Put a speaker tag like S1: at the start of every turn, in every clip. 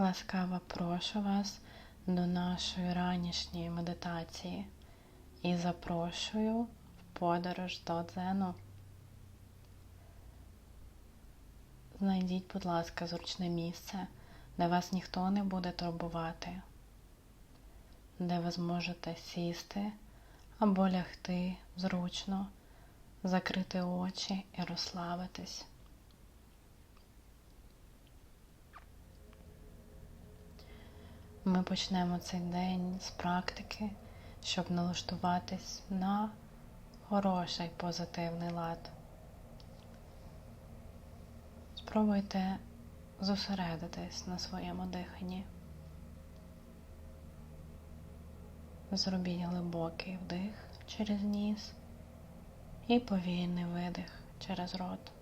S1: Ласкаво прошу вас до нашої ранішньої медитації і запрошую в подорож до дзену. Знайдіть, будь ласка, зручне місце, де вас ніхто не буде турбувати, де ви зможете сісти або лягти зручно, закрити очі і розслабитись. Ми почнемо цей день з практики, щоб налаштуватись на хороший позитивний лад. Спробуйте зосередитись на своєму диханні. Зробіть глибокий вдих через ніс і повільний видих через рот.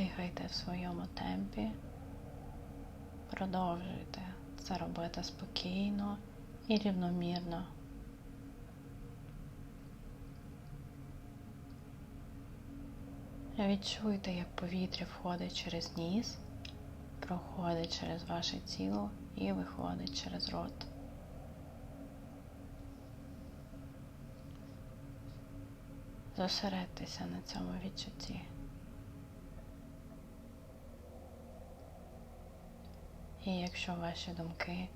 S1: Дихайте в своєму темпі, продовжуйте це робити спокійно і рівномірно. Відчуйте, як повітря входить через ніс, проходить через ваше тіло і виходить через рот. Зосередьтеся на цьому відчутті. І якщо ваші думки,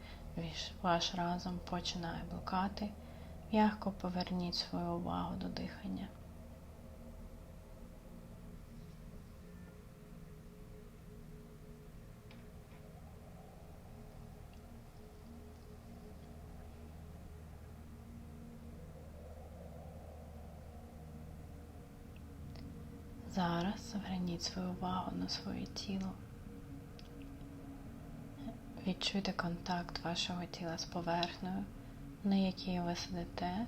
S1: ваш разум починає блукати, м'яко поверніть свою увагу до дихання. Зараз зверніть свою увагу на своє тіло. Відчуйте контакт вашого тіла з поверхнею, на якій ви сидите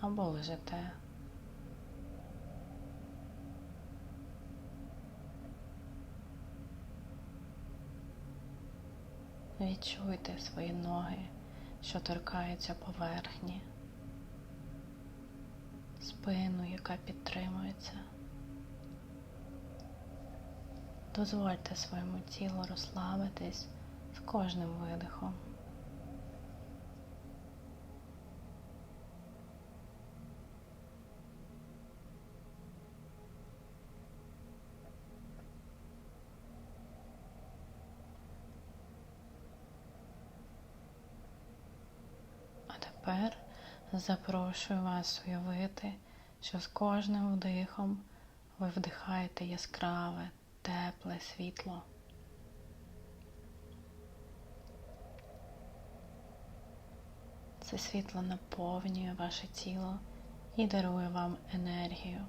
S1: або лежите. Відчуйте свої ноги, що торкаються поверхні, спину, яка підтримується. Дозвольте своєму тілу розслабитись кожним видихом. Тепер запрошую вас уявити, що з кожним вдихом ви вдихаєте яскраве, тепле світло. Це світло наповнює ваше тіло і дарує вам енергію.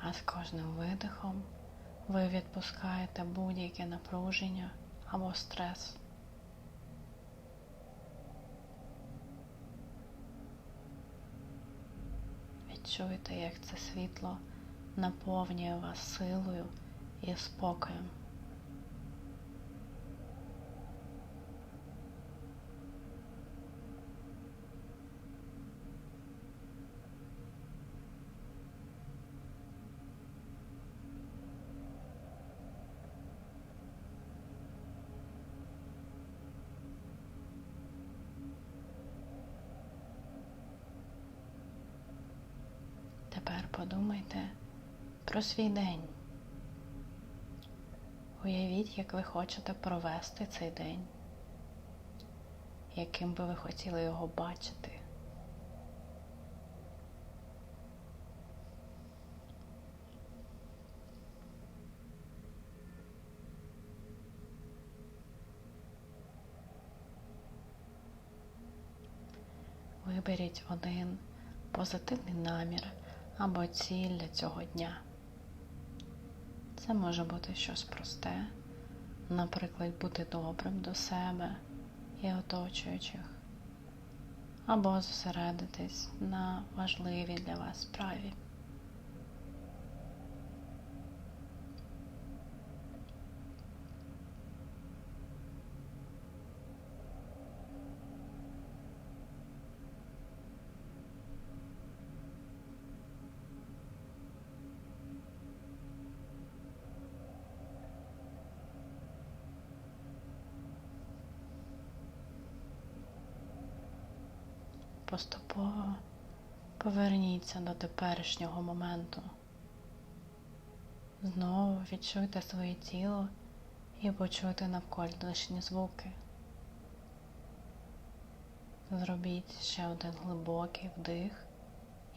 S1: А з кожним видихом ви відпускаєте будь-яке напруження або стрес. Відчуйте, як це світло наповнює вас силою і спокоєм. Тепер подумайте про свій день. Уявіть, як ви хочете провести цей день, яким би ви хотіли його бачити. Виберіть один позитивний намір або ціль для цього дня. Це може бути щось просте, наприклад, бути добрим до себе і оточуючих, або зосередитись на важливій для вас справі. Поступово поверніться до теперішнього моменту. Знову відчуйте своє тіло і почуйте навколишні звуки. Зробіть ще один глибокий вдих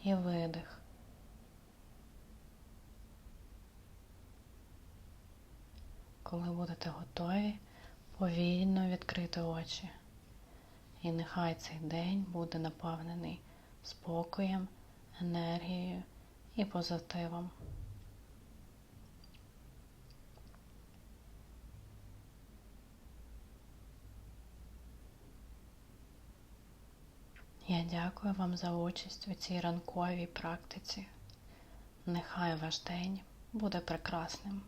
S1: і видих. Коли будете готові, повільно відкрити очі. І нехай цей день буде наповнений спокоєм, енергією і позитивом. Я дякую вам за участь у цій ранковій практиці. Нехай ваш день буде прекрасним.